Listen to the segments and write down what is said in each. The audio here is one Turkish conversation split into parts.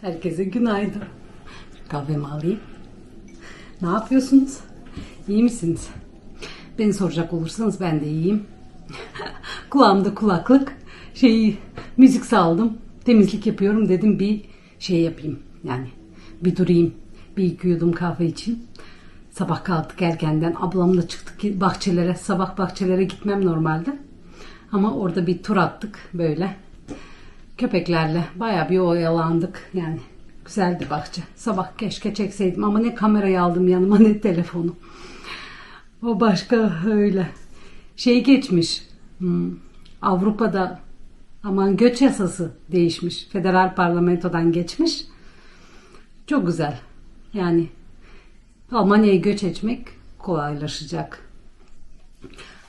Herkese günaydın. Kahvemi alayım. Ne yapıyorsunuz? İyi misiniz? Beni soracak olursanız ben de iyiyim. Kulağımda kulaklık. Şeyi müzik saldım. Temizlik yapıyorum dedim bir şey yapayım. Yani bir durayım. Bir iki yudum kahve içeyim. Sabah kalktık erkenden. Ablamla çıktık bahçelere. Sabah bahçelere gitmem normalde. Ama orada bir tur attık böyle. Köpeklerle bayağı bir oyalandık. Yani güzeldi bahçe. Sabah keşke çekseydim ama ne kamerayı aldım yanıma ne telefonu. O başka öyle. Şey geçmiş. hmm, Avrupa'da aman göç yasası değişmiş. Federal parlamentodan geçmiş. Çok güzel. Yani Almanya'ya göç etmek kolaylaşacak.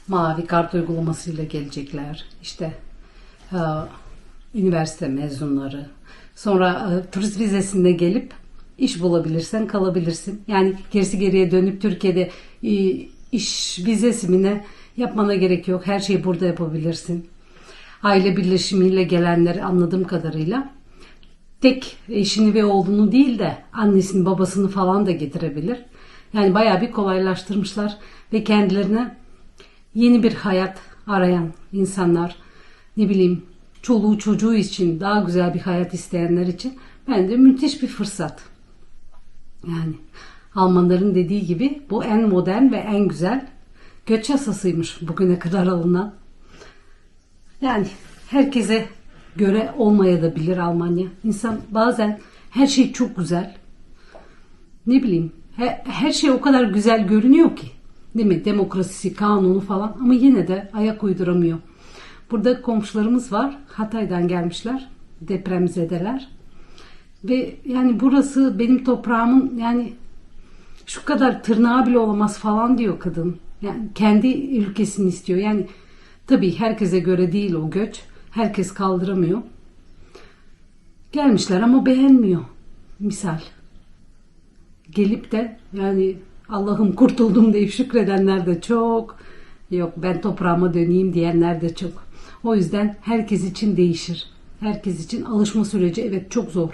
Mavi kart uygulamasıyla gelecekler. İşte e, üniversite mezunları. Sonra e, turist vizesinde gelip iş bulabilirsen kalabilirsin. Yani gerisi geriye dönüp Türkiye'de e, iş vizesine yapmana gerek yok. Her şeyi burada yapabilirsin. Aile birleşimiyle gelenleri anladığım kadarıyla tek eşini ve oğlunu değil de annesini babasını falan da getirebilir. Yani bayağı bir kolaylaştırmışlar ve kendilerine yeni bir hayat arayan insanlar ne bileyim çoluğu çocuğu için daha güzel bir hayat isteyenler için bence müthiş bir fırsat. Yani Almanların dediği gibi bu en modern ve en güzel göç yasasıymış bugüne kadar alınan. Yani herkese göre olmaya da bilir Almanya. İnsan bazen her şey çok güzel. Ne bileyim her, her şey o kadar güzel görünüyor ki. Değil mi? Demokrasisi, kanunu falan ama yine de ayak uyduramıyor. Burada komşularımız var. Hatay'dan gelmişler. Depremzedeler. Ve yani burası benim toprağımın yani şu kadar tırnağı bile olamaz falan diyor kadın. Yani kendi ülkesini istiyor. Yani tabii herkese göre değil o göç. Herkes kaldıramıyor. Gelmişler ama beğenmiyor. Misal. Gelip de yani Allah'ım kurtuldum deyip şükredenler de çok. Yok ben toprağıma döneyim diyenler de çok. O yüzden herkes için değişir. Herkes için alışma süreci evet çok zor.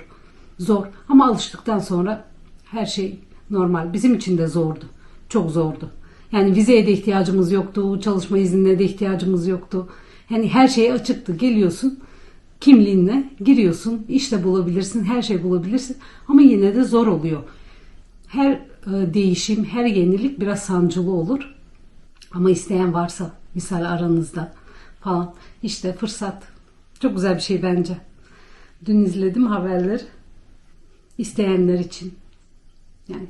Zor ama alıştıktan sonra her şey normal. Bizim için de zordu. Çok zordu. Yani vizeye de ihtiyacımız yoktu. Çalışma iznine de ihtiyacımız yoktu. Yani her şey açıktı. Geliyorsun kimliğinle giriyorsun. işte bulabilirsin. Her şey bulabilirsin. Ama yine de zor oluyor. Her e, değişim, her yenilik biraz sancılı olur. Ama isteyen varsa misal aranızda falan işte fırsat. Çok güzel bir şey bence. Dün izledim haberler isteyenler için. Yani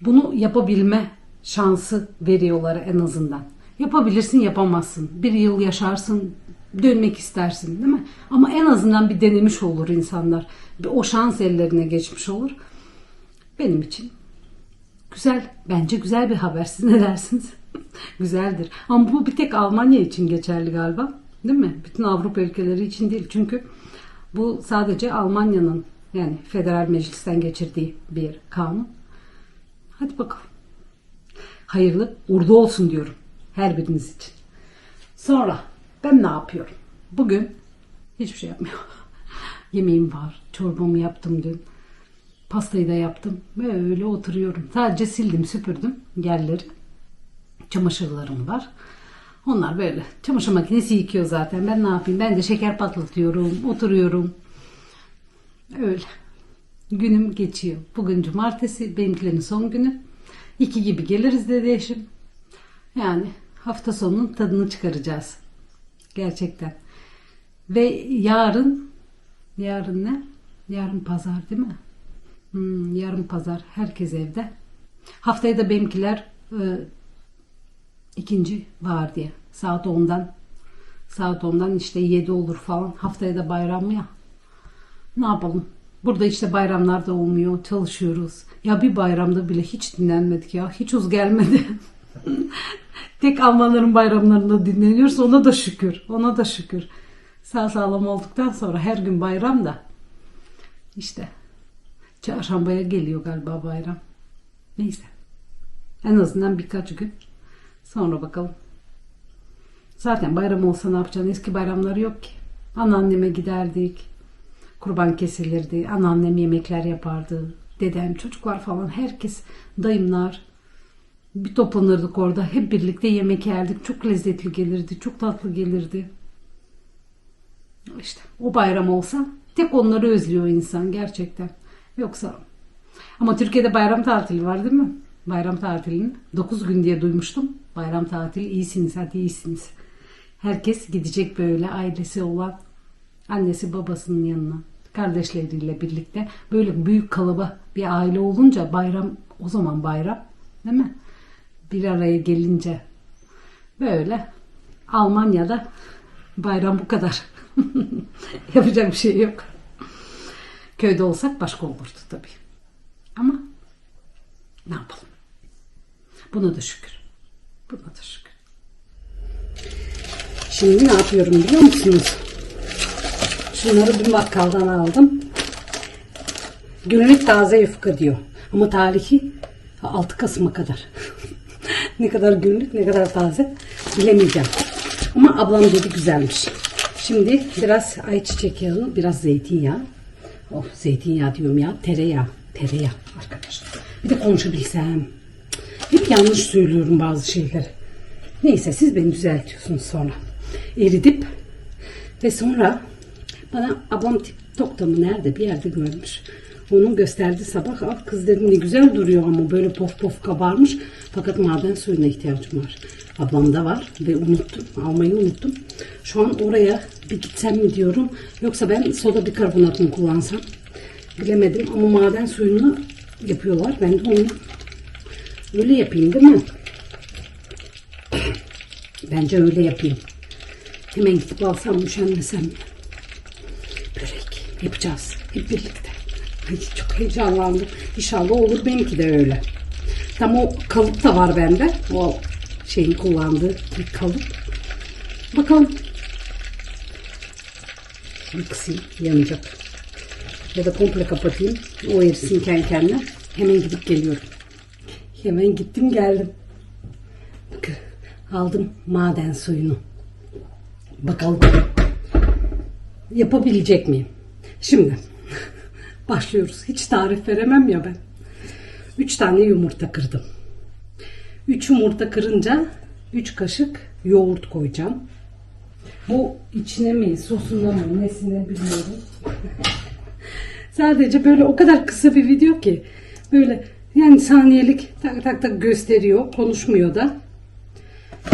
bunu yapabilme şansı veriyorlar en azından. Yapabilirsin, yapamazsın. Bir yıl yaşarsın, dönmek istersin değil mi? Ama en azından bir denemiş olur insanlar. Bir o şans ellerine geçmiş olur. Benim için güzel, bence güzel bir haber. Siz ne dersiniz? Güzeldir. Ama bu bir tek Almanya için geçerli galiba. Değil mi? Bütün Avrupa ülkeleri için değil. Çünkü bu sadece Almanya'nın yani federal meclisten geçirdiği bir kanun. Hadi bakalım. Hayırlı uğurlu olsun diyorum. Her biriniz için. Sonra ben ne yapıyorum? Bugün hiçbir şey yapmıyorum. Yemeğim var. Çorbamı yaptım dün. Pastayı da yaptım. Böyle oturuyorum. Sadece sildim, süpürdüm yerleri. Çamaşırlarım var. Onlar böyle. Çamaşır makinesi yıkıyor zaten. Ben ne yapayım? Ben de şeker patlatıyorum. Oturuyorum. Öyle. Günüm geçiyor. Bugün cumartesi. Benimkilerin son günü. İki gibi geliriz dedi eşim. Yani hafta sonunun tadını çıkaracağız. Gerçekten. Ve yarın yarın ne? Yarın pazar değil mi? Hmm, yarın pazar. Herkes evde. Haftaya da benimkiler e, ikinci var diye. Saat 10'dan saat 10'dan işte 7 olur falan. Haftaya da bayram ya. Ne yapalım? Burada işte bayramlar da olmuyor. Çalışıyoruz. Ya bir bayramda bile hiç dinlenmedik ya. Hiç uz gelmedi. Tek Almanların bayramlarında dinleniyoruz. Ona da şükür. Ona da şükür. Sağ salam olduktan sonra her gün bayram da işte çarşambaya geliyor galiba bayram. Neyse. En azından birkaç gün. Sonra bakalım. Zaten bayram olsa ne yapacaksın? Eski bayramları yok ki. Anneanneme giderdik. kurban kesilirdi. Anneannem yemekler yapardı. Dedem, çocuklar falan herkes, dayımlar. Bir toplanırdık orada. Hep birlikte yemek yerdik. Çok lezzetli gelirdi. Çok tatlı gelirdi. İşte o bayram olsa tek onları özlüyor insan gerçekten. Yoksa ama Türkiye'de bayram tatili var değil mi? Bayram tatilini 9 gün diye duymuştum. Bayram tatili iyisiniz hadi iyisiniz. Herkes gidecek böyle ailesi olan annesi babasının yanına kardeşleriyle birlikte böyle büyük kalıba bir aile olunca bayram o zaman bayram değil mi? Bir araya gelince böyle Almanya'da bayram bu kadar. Yapacak bir şey yok. Köyde olsak başka olurdu tabii. Ama ne yapalım? Buna da şükür. Şükür. Şimdi ne yapıyorum biliyor musunuz? Şunları dün bakkaldan aldım. Günlük taze yufka diyor. Ama tarihi 6 Kasım'a kadar. ne kadar günlük ne kadar taze bilemeyeceğim. Ama ablam dedi güzelmiş. Şimdi biraz ayçiçek yağı, biraz zeytinyağı. Oh zeytinyağı diyorum ya. Tereyağı. Tereyağı arkadaşlar. Bir de konuşabilsem. Hep yanlış söylüyorum bazı şeyleri. Neyse siz beni düzeltiyorsunuz sonra. Eridip ve sonra bana ablam TikTok'ta mı nerede bir yerde görmüş. Onu gösterdi sabah. Ah kız dedim ne güzel duruyor ama böyle pof pof kabarmış. Fakat maden suyuna ihtiyacım var. Ablamda var ve unuttum. Almayı unuttum. Şu an oraya bir gitsem mi diyorum. Yoksa ben soda bikarbonat mı kullansam? Bilemedim ama maden suyunu yapıyorlar. Ben de onu öyle yapayım değil mi? Bence öyle yapayım. Hemen gidip alsam üşenmesem? Börek yapacağız hep birlikte. Ay, çok heyecanlandım. İnşallah olur benimki de öyle. Tam o kalıp da var bende. O şeyin kullandığı bir kalıp. Bakalım. Şunu kısayım yanacak. Ya da komple kapatayım. O erisin kendi kendine. Hemen gidip geliyorum. Hemen gittim geldim. Aldım maden suyunu. Bakalım yapabilecek miyim? Şimdi başlıyoruz. Hiç tarif veremem ya ben. 3 tane yumurta kırdım. 3 yumurta kırınca 3 kaşık yoğurt koyacağım. Bu içine mi, sosuna mı, nesine bilmiyorum. Sadece böyle o kadar kısa bir video ki böyle yani saniyelik tak tak tak gösteriyor. Konuşmuyor da.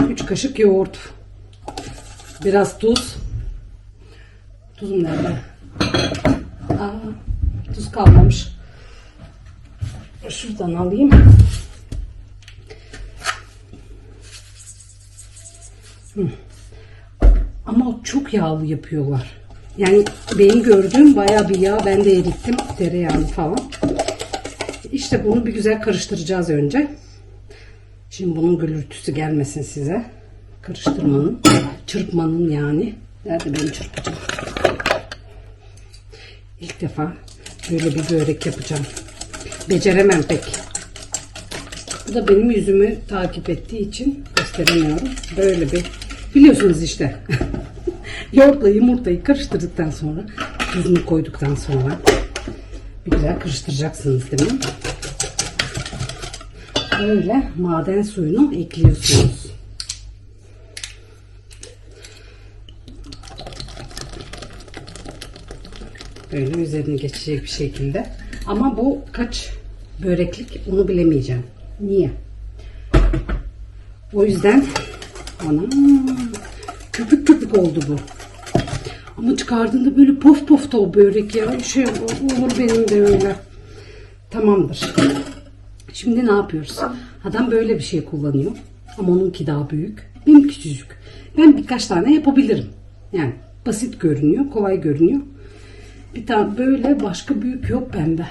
3 kaşık yoğurt. Biraz tuz. Tuzum nerede? Aa, tuz kalmamış. Şuradan alayım. Hı. Ama çok yağlı yapıyorlar. Yani benim gördüğüm bayağı bir yağ. Ben de erittim. Tereyağını falan. İşte bunu bir güzel karıştıracağız önce. Şimdi bunun gürültüsü gelmesin size. Karıştırmanın, çırpmanın yani. Nerede benim çırpacağım? İlk defa böyle bir börek yapacağım. Beceremem pek. Bu da benim yüzümü takip ettiği için gösteremiyorum. Böyle bir biliyorsunuz işte. Yoğurtla yumurtayı karıştırdıktan sonra tuzunu koyduktan sonra bir güzel karıştıracaksınız değil mi? Böyle maden suyunu ekliyorsunuz. Böyle üzerine geçecek bir şekilde. Ama bu kaç böreklik onu bilemeyeceğim. Niye? O yüzden ana köpük köpük oldu bu. Ama çıkardığında böyle pof pof da o börek ya. Şey olur benim de öyle. Tamamdır. Şimdi ne yapıyoruz? Adam böyle bir şey kullanıyor. Ama onunki daha büyük. Benim küçücük. Ben birkaç tane yapabilirim. Yani basit görünüyor, kolay görünüyor. Bir tane böyle başka büyük yok bende.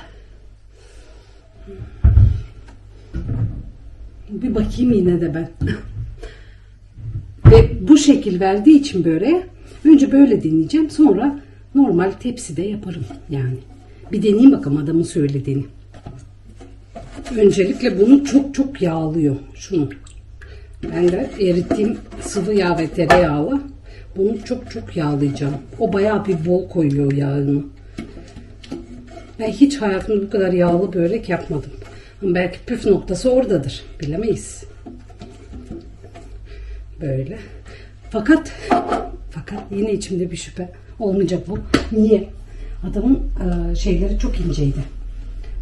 Bir bakayım yine de ben. Ve bu şekil verdiği için böyle önce böyle deneyeceğim. Sonra normal tepside yaparım yani. Bir deneyeyim bakalım adamın söylediğini. Öncelikle bunu çok çok yağlıyor. Şunu. Ben de erittiğim sıvı yağ ve tereyağla bunu çok çok yağlayacağım. O bayağı bir bol koyuyor yağını. Ben hiç hayatımda bu kadar yağlı börek yapmadım. Ama belki püf noktası oradadır. Bilemeyiz. Böyle. Fakat fakat yine içimde bir şüphe olmayacak bu. Niye? Adamın e, şeyleri çok inceydi.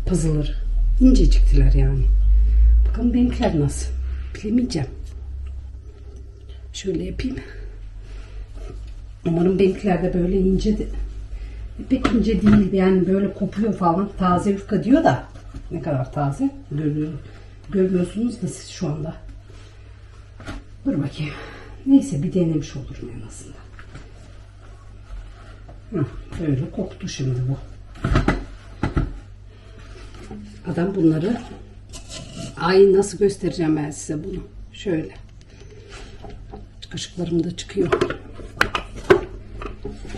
Puzzle'ları. İnceciktiler yani. Bakalım benimkiler nasıl? Bilemeyeceğim. Şöyle yapayım. Umarım benimkiler de böyle ince de, pek ince değil yani böyle kopuyor falan. Taze yufka diyor da ne kadar taze görüyor, görmüyorsunuz da siz şu anda. Dur bakayım. Neyse bir denemiş olurum en azından. Hı, böyle koktu şimdi bu. Adam bunları ay nasıl göstereceğim ben size bunu. Şöyle. Kaşıklarım da çıkıyor.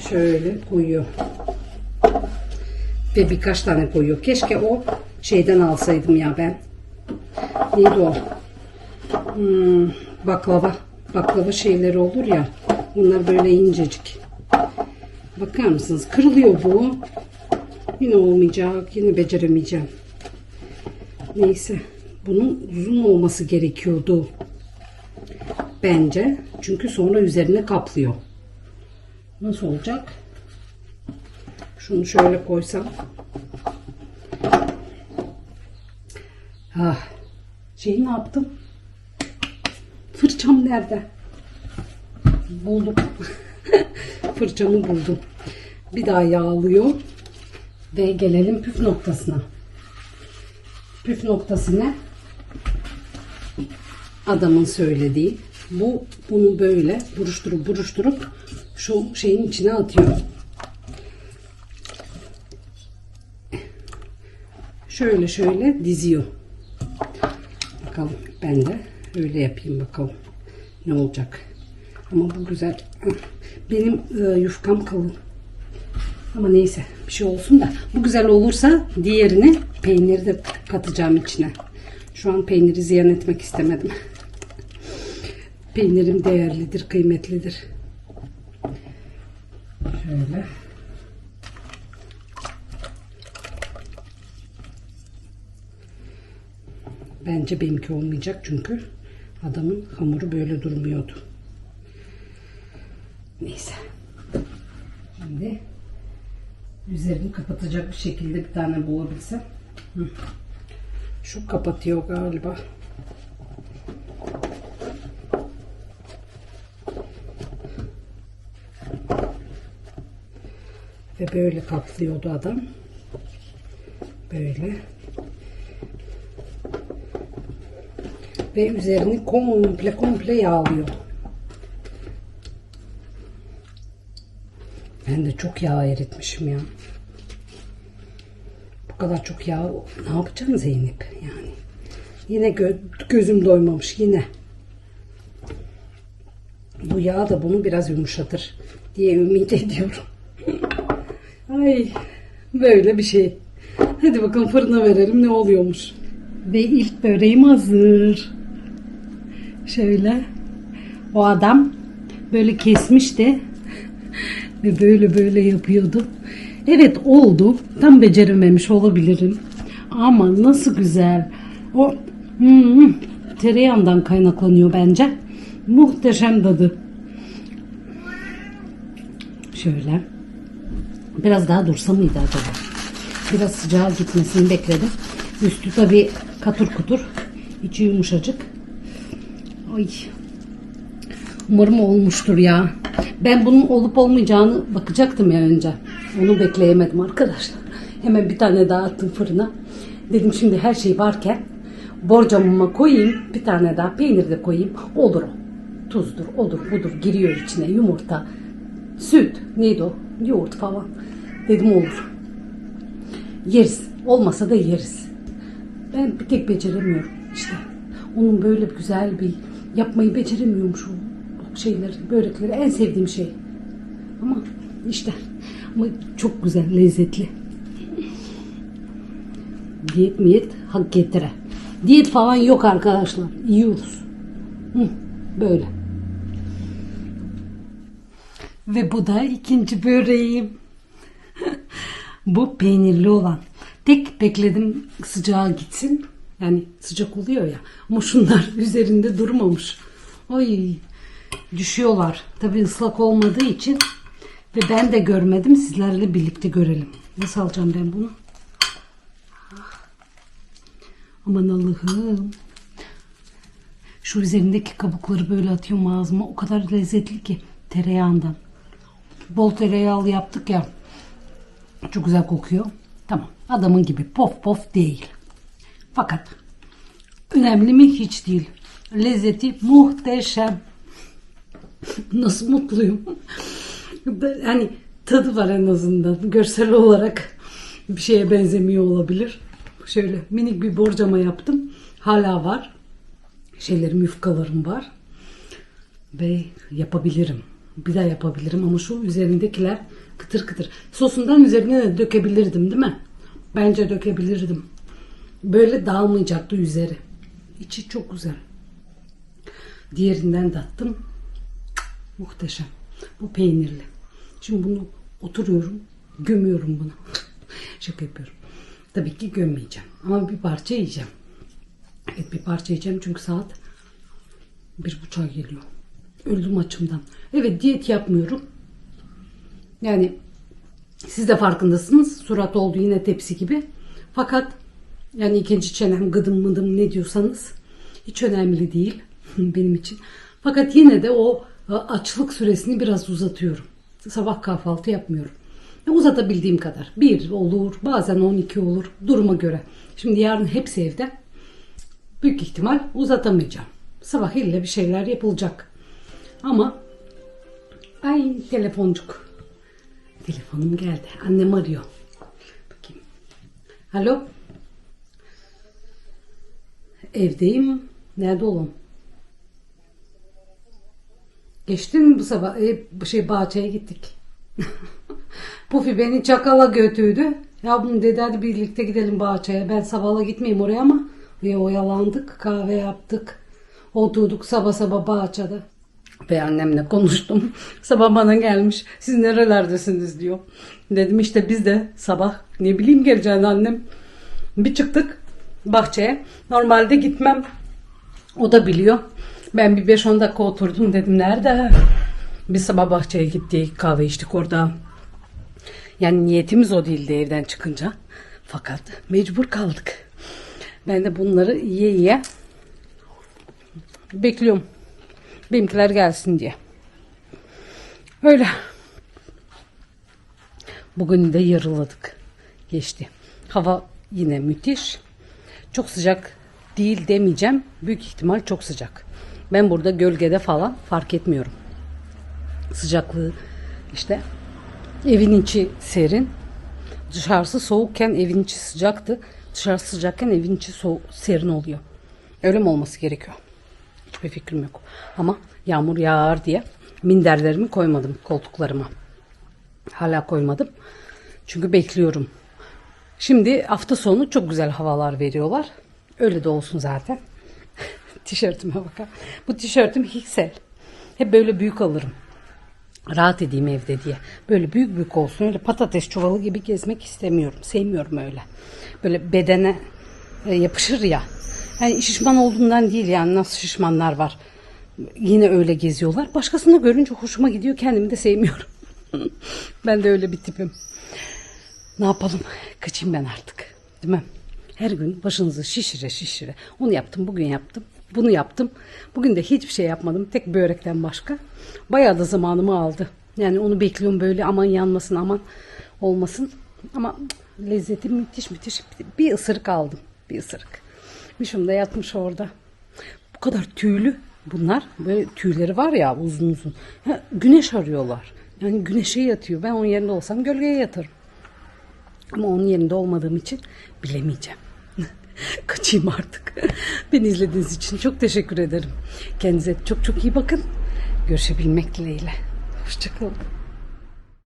Şöyle koyuyor. Ve birkaç tane koyuyor. Keşke o şeyden alsaydım ya ben. Neydi o? Hmm, baklava. Baklava şeyleri olur ya. Bunlar böyle incecik. Bakar mısınız? Kırılıyor bu. Yine olmayacak. Yine beceremeyeceğim. Neyse. Bunun uzun olması gerekiyordu. Bence. Çünkü sonra üzerine kaplıyor. Nasıl olacak? Şunu şöyle koysam. Ah. Şeyi ne yaptım? Fırçam nerede? Buldum. Fırçamı buldum. Bir daha yağlıyor. Ve gelelim püf noktasına. Püf noktası ne? Adamın söylediği. Bu bunu böyle buruşturup buruşturup şu şeyin içine atıyor. Şöyle şöyle diziyor. Bakalım ben de öyle yapayım bakalım ne olacak. Ama bu güzel. Benim e, yufkam kalın. Ama neyse bir şey olsun da bu güzel olursa diğerini peyniri de katacağım içine. Şu an peyniri ziyan etmek istemedim. Peynirim değerlidir, kıymetlidir. Şöyle. Bence benimki olmayacak çünkü adamın hamuru böyle durmuyordu. Neyse. Şimdi üzerini kapatacak bir şekilde bir tane bulabilsem. Hı. Şu kapatıyor galiba. Ve böyle kaplıyordu adam. Böyle. Ve üzerini komple komple yağlıyor. Ben de çok yağ eritmişim ya. Bu kadar çok yağ ne yapacaksın Zeynep yani. Yine gö gözüm doymamış yine. Bu yağ da bunu biraz yumuşatır diye ümit ediyorum. Ay böyle bir şey. Hadi bakalım fırına verelim ne oluyormuş. Ve ilk böreğim hazır. Şöyle. O adam böyle kesmişti. Ve böyle böyle yapıyordu. Evet oldu. Tam becerememiş olabilirim. Ama nasıl güzel. O hmm, tereyağından kaynaklanıyor bence. Muhteşem tadı. Şöyle. Biraz daha dursa mıydı acaba? Biraz sıcağa gitmesini bekledim. Üstü tabi katur kutur. içi yumuşacık. Ay. Umarım olmuştur ya. Ben bunun olup olmayacağını bakacaktım ya önce. Onu bekleyemedim arkadaşlar. Hemen bir tane daha attım fırına. Dedim şimdi her şey varken borcamıma koyayım. Bir tane daha peynir de koyayım. Olur o. Tuzdur, odur, budur. Giriyor içine yumurta, süt. Neydi o? Yoğurt falan. Dedim olur. Yeriz. Olmasa da yeriz. Ben bir tek beceremiyorum işte. Onun böyle güzel bir yapmayı beceremiyormuş şeyleri, börekleri en sevdiğim şey. Ama işte ama çok güzel, lezzetli. Diyet miyet hak getire. Diyet falan yok arkadaşlar. Yiyoruz. Hı, böyle. Ve bu da ikinci böreğim. bu peynirli olan. Tek bekledim sıcağı gitsin. Yani sıcak oluyor ya. Ama şunlar üzerinde durmamış. Ay düşüyorlar. Tabii ıslak olmadığı için ve ben de görmedim. Sizlerle birlikte görelim. Nasıl alacağım ben bunu? Aman Allah'ım. Şu üzerindeki kabukları böyle atıyorum ağzıma. O kadar lezzetli ki tereyağından. Bol tereyağlı yaptık ya. Çok güzel kokuyor. Tamam. Adamın gibi pof pof değil. Fakat önemli mi hiç değil. Lezzeti muhteşem. Nasıl mutluyum. Hani tadı var en azından. Görsel olarak bir şeye benzemiyor olabilir. Şöyle minik bir borcama yaptım. Hala var. Şeylerim, yufkalarım var. Ve yapabilirim. Bir daha yapabilirim ama şu üzerindekiler kıtır kıtır. Sosundan üzerine de dökebilirdim değil mi? Bence dökebilirdim. Böyle dağılmayacaktı üzeri. İçi çok güzel. Diğerinden de attım. Muhteşem. Bu peynirli. Şimdi bunu oturuyorum, gömüyorum bunu. Şaka yapıyorum. Tabii ki gömmeyeceğim. Ama bir parça yiyeceğim. Evet bir parça yiyeceğim çünkü saat bir buçuğa geliyor. Öldüm açımdan. Evet diyet yapmıyorum. Yani siz de farkındasınız. Surat oldu yine tepsi gibi. Fakat yani ikinci çenem gıdım mıdım ne diyorsanız hiç önemli değil benim için. Fakat yine de o açlık süresini biraz uzatıyorum. Sabah kahvaltı yapmıyorum. Ya Uzatabildiğim kadar. Bir olur, bazen 12 olur. Duruma göre. Şimdi yarın hepsi evde. Büyük ihtimal uzatamayacağım. Sabah ille bir şeyler yapılacak. Ama ay telefoncuk. Telefonum geldi. Annem arıyor. Bakayım. Alo. Evdeyim. Nerede oğlum? Geçtin mi bu sabah? E, şey bahçeye gittik. Pufi beni çakala götürdü. Ya bunu dedi hadi birlikte gidelim bahçeye. Ben sabahla gitmeyeyim oraya ama ve oyalandık. Kahve yaptık. Oturduk sabah sabah bahçede. Ve annemle konuştum. Sabah bana gelmiş. Siz nerelerdesiniz diyor. Dedim işte biz de sabah ne bileyim geleceğini annem. Bir çıktık bahçeye. Normalde gitmem. O da biliyor. Ben bir 5-10 dakika oturdum dedim nerede? Bir sabah bahçeye gittik kahve içtik orada. Yani niyetimiz o değildi evden çıkınca. Fakat mecbur kaldık. Ben de bunları yiye yiye bekliyorum. Benimkiler gelsin diye. Öyle. Bugün de yarıladık. Geçti. Hava yine müthiş. Çok sıcak değil demeyeceğim. Büyük ihtimal çok sıcak. Ben burada gölgede falan fark etmiyorum. Sıcaklığı işte evin içi serin. Dışarısı soğukken evin içi sıcaktı. Dışarısı sıcakken evin içi soğuk, serin oluyor. Öyle mi olması gerekiyor? Hiçbir fikrim yok. Ama yağmur yağar diye minderlerimi koymadım koltuklarıma. Hala koymadım. Çünkü bekliyorum. Şimdi hafta sonu çok güzel havalar veriyorlar. Öyle de olsun zaten. Tişörtüme bakar. Bu tişörtüm Hiksel. Hep böyle büyük alırım. Rahat edeyim evde diye. Böyle büyük büyük olsun. Öyle patates çuvalı gibi gezmek istemiyorum. Sevmiyorum öyle. Böyle bedene e, yapışır ya. Yani şişman olduğundan değil yani nasıl şişmanlar var. Yine öyle geziyorlar. Başkasını görünce hoşuma gidiyor. Kendimi de sevmiyorum. ben de öyle bir tipim. Ne yapalım? Kaçayım ben artık. Değil mi? Her gün başınızı şişire şişire. Onu yaptım, bugün yaptım. Bunu yaptım. Bugün de hiçbir şey yapmadım. Tek börekten başka. Bayağı da zamanımı aldı. Yani onu bekliyorum böyle aman yanmasın aman olmasın. Ama lezzeti müthiş müthiş. Bir ısırık aldım. Bir ısırık. Mişim de yatmış orada. Bu kadar tüylü bunlar. Böyle tüyleri var ya uzun uzun. Ha, güneş arıyorlar. Yani güneşe yatıyor. Ben onun yerinde olsam gölgeye yatarım. Ama onun yerinde olmadığım için bilemeyeceğim. Kaçayım artık. Beni izlediğiniz için çok teşekkür ederim. Kendinize çok çok iyi bakın. Görüşebilmek dileğiyle. Hoşçakalın.